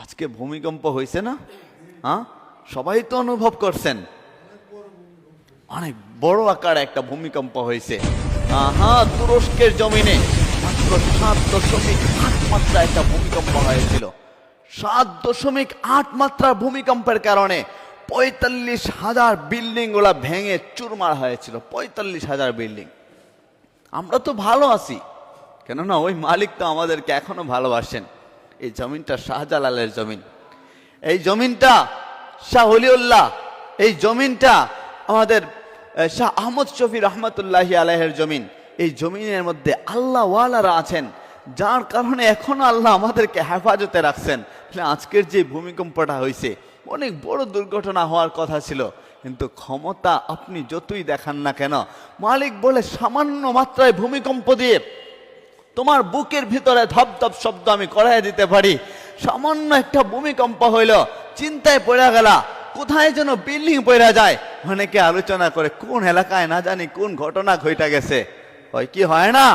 আজকে ভূমিকম্প হয়েছে না? হ্যাঁ? সবাই তো অনুভব করছেন। অনেক বড় আকার একটা ভূমিকম্প হয়েছে। আহা, তুরস্কের জমিনে মাত্র সাত দশমিক আট মাত্রা একটা ভূমিকম্প হয়েছিল। সাত দশমিক আট মাত্রার ভূমিকম্পের কারণে পঁয়তাল্লিশ হাজার বিল্ডিংগুলা ভেঙে চুরমার হয়েছিল। পঁয়তাল্লিশ হাজার বিল্ডিং। আমরা তো ভালো আছি। কেননা ওই মালিক তো আমাদেরকে এখনও ভালোবাসেন। এই জমিনটা শাহজালালের জমিন। এই জমিনটা শাহ হলিউল্লাহ এই জমিনটা আমাদের শাহ আহমদ শফি রহমতুল্লাহি আলাহের জমিন। এই জমিনের মধ্যে আল্লাহ ওয়ালারা আছেন, যার কারণে এখনও আল্লাহ আমাদেরকে হেফাজতে রাখছেন। তাহলে আজকের যে ভূমিকম্পটা হয়েছে, অনেক বড় দুর্ঘটনা হওয়ার কথা ছিল, কিন্তু ক্ষমতা আপনি যতই দেখান না কেন, মালিক বলে সামান্য মাত্রায় ভূমিকম্প দিয়ে তোমার বুকের ভিতরে ধপধপ শব্দ আমি করাই দিতে পারি। সামান্য একটা ভূমিকম্প হইল, চিন্তায় পড়ে গেলা, কোথায় যেন বিল্ডিং পড়ে যায়। অনেকে আলোচনা করে, কোন এলাকায় না জানি কোন ঘটনা ঘটে গেছে। হয় কি, হয় না?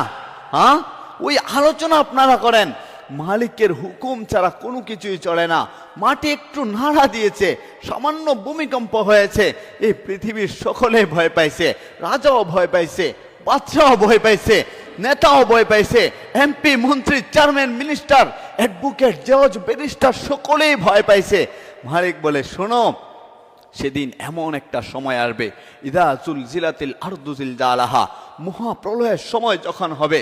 হ্যাঁ? ওই আলোচনা আপনারা করেন। মালিকের হুকুম ছাড়া কোনো কিছুই চলে না। মাটি একটু নাড়া দিয়েছে, সামান্য ভূমিকম্প হয়েছে। এই পৃথিবীর সকলে ভয় পাইছে, রাজাও ভয় পাইছে বাচ্চাও ভয় পাইছে। নেতাও ভয় পাইছে। এমপি, মন্ত্রী চেয়ারম্যান মিনিস্টার অ্যাডভোকেট জজ ব্যারিস্টার সকলেই ভয় পাইছে। মালিক বলে, শোনো, সেদিন এমন একটা সময় আসবে। ইদা জুল জিলাতিল আরদুজিল জালাহা মহাপ্রলয়ের সময় যখন হবে,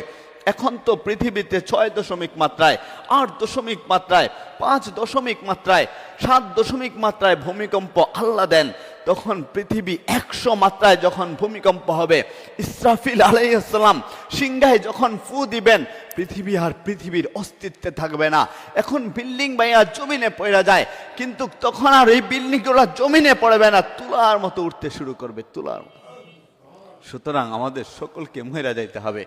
এখন তো পৃথিবীতে ছয় দশমিক মাত্রায়, আট দশমিক মাত্রায়, পাঁচ দশমিক মাত্রায়, সাত দশমিক মাত্রায় ভূমিকম্প আল্লাহ দেন। তখন পৃথিবী একশো মাত্রায় যখন ভূমিকম্প হবে, ইসরাফিল আলাইসালাম সিংহায় যখন ফু দিবেন, পৃথিবী আর পৃথিবীর অস্তিত্বে থাকবে না। এখন বিল্ডিং বাইয়া জমিনে পড়ে যায়, কিন্তু তখন আর এই বিল্ডিংগুলো জমিনে পড়বে না, তুলার মতো উঠতে শুরু করবে, তুলার মতো। সুতরাং আমাদের সকলকে মহিলা যাইতে হবে।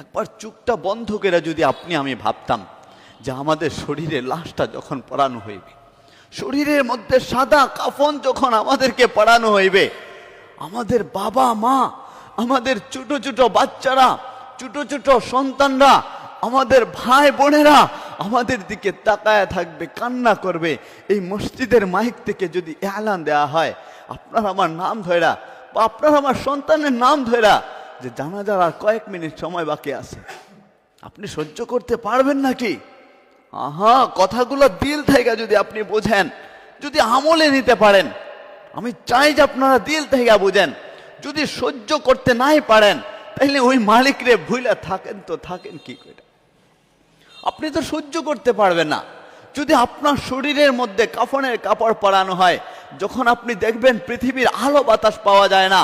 একবার চুপটা বন্ধ করে যদি আপনি, আমি ভাবতাম যে আমাদের শরীরে লাশটা যখন পড়ানো হইবে শরীরের মধ্যে সাদা কাফন যখন আমাদেরকে পড়ানো হইবে, আমাদের বাবা মা, আমাদের ছোট ছোট বাচ্চারা, ছোট ছোট সন্তানরা, আমাদের ভাই বোনেরা আমাদের দিকে তাকায় থাকবে, কান্না করবে। এই মসজিদের মাইক থেকে যদি এলান দেওয়া হয়, আপনার আমার নাম ধরা বা আপনার আমার সন্তানের নাম ধরা যে জানাজার আর কয়েক মিনিট সময় বাকি আছে, আপনি সহ্য করতে পারবেন নাকি? আহা, কথাগুলো দিল থেকে যদি আপনি বোঝেন, যদি আমলে নিতে পারেন, আমি চাই যে আপনারা দিল থেকে বুঝেন। যদি সহ্য করতে নাই পারেন, তাহলে ওই মালিকরে ভুলে থাকেন তো থাকেন কি করে? আপনি তো সহ্য করতে পারবেন না। যদি আপনার শরীরের মধ্যে কাফনের কাপড় পরানো হয়, যখন আপনি দেখবেন পৃথিবীর আলো বাতাস পাওয়া যায় না,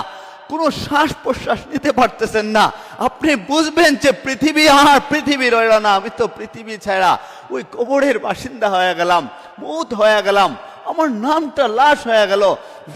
কোনো শ্বাস প্রশ্বাস নিতে পারতেছেন না আপনি বুঝবেন যে পৃথিবী আর পৃথিবী রইল না। আমি তো পৃথিবী ছাড়া ওই কবরের বাসিন্দা হয়ে গেলাম, মৌত হয়ে গেলাম, আমার নামটা লাশ হয়ে গেল।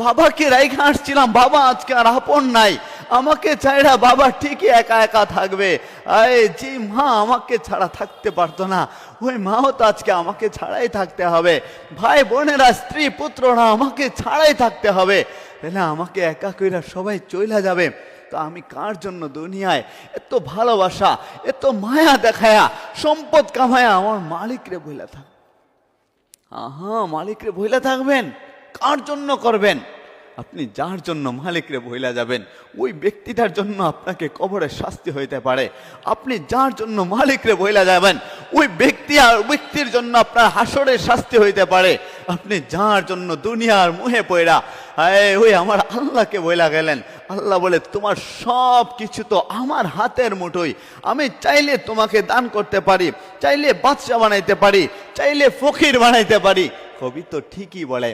বাবাকে রাইখা আসছিলাম, বাবা আজকে আর আপন নাই। আমাকে ছাড়া বাবা ঠিকই একা একা থাকবে। আরে যে মা, আমাকে ছাড়া থাকতে পারতো না। ওই মাও তো আজকে আমাকে ছাড়াই থাকতে হবে। ভাই বোনেরা, স্ত্রী পুত্ররা, আমাকে ছাড়াই থাকতে হবে। তাহলে আমাকে একা কইরা সবাই চইলা যাবে। তো আমি কার জন্য দুনিয়ায়? এত ভালোবাসা, এত মায়া দেখায়া, সম্পদ কামায়া আমার মালিকরে বইলা থাক। আহা, মালিকরে ভইলা থাকবেন? কার জন্য করবেন? আপনি যার জন্য মালিকরে ভইলা যাবেন, ওই ব্যক্তিটার জন্য আপনাকে কবরে শাস্তি হইতে পারে। আপনি যার জন্য মালিকরে ভইলা যাবেন, ওই ব্যক্তি আর ব্যক্তির জন্য আপনার হাসরের শাস্তি হইতে পারে। আপনি যার জন্য দুনিয়ার মুহে পয়রা আয় ওই আমার আল্লাহকে বইলা গেলেন। আল্লাহ বলে, তোমার সব কিছু তো আমার হাতের মুঠোই। আমি চাইলে তোমাকে দান করতে পারি, চাইলে বাদশা বানাইতে পারি, চাইলে ফকির বানাইতে পারি। কবি তো ঠিকই বলে,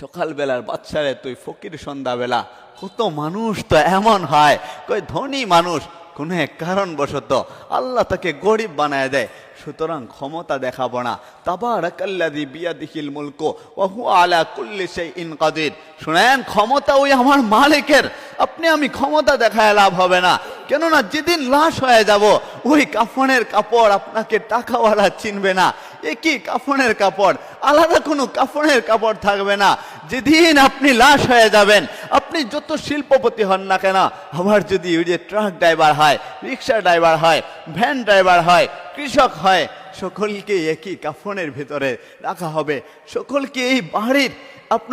সকালবেলার বাচ্চারে তুই ফকির সন্ধ্যাবেলা, কত মানুষ তো এমন হয় কই ধনী মানুষ কোনো এক কারণবশত আল্লাহ তাকে গরিব বানায় দেয়। সুতরাং ক্ষমতা দেখাবো না। তাবারাকাল্লাযী বিয়াদিহিল মুলকু ওয়া হুয়া আলা কুল্লি শাইইন কাদির। শুনেন, ক্ষমতা ওই আমার মালিকের। আপনি আমি ক্ষমতা দেখায় লাভ হবে না। কেননা যেদিন লাশ হয়ে যাব, ওই কাফনের কাপড় আপনাকে টাকাওয়ালা চিনবে না। একই কাফনের কাপড়, আলাদা কোনো কাফনের কাপড় থাকবে না। যেদিন আপনি লাশ হয়ে যাবেন আপনি যত শিল্পপতি হন না কেন, আমার যদি ওই যে ট্রাক ড্রাইভার হয় রিক্সা ড্রাইভার হয় ভ্যান ড্রাইভার হয়, কৃষক হয়, সকলকে একই কাফনের ভেতরে রাখা হবে, সকলকে এই বাড়ির আপনার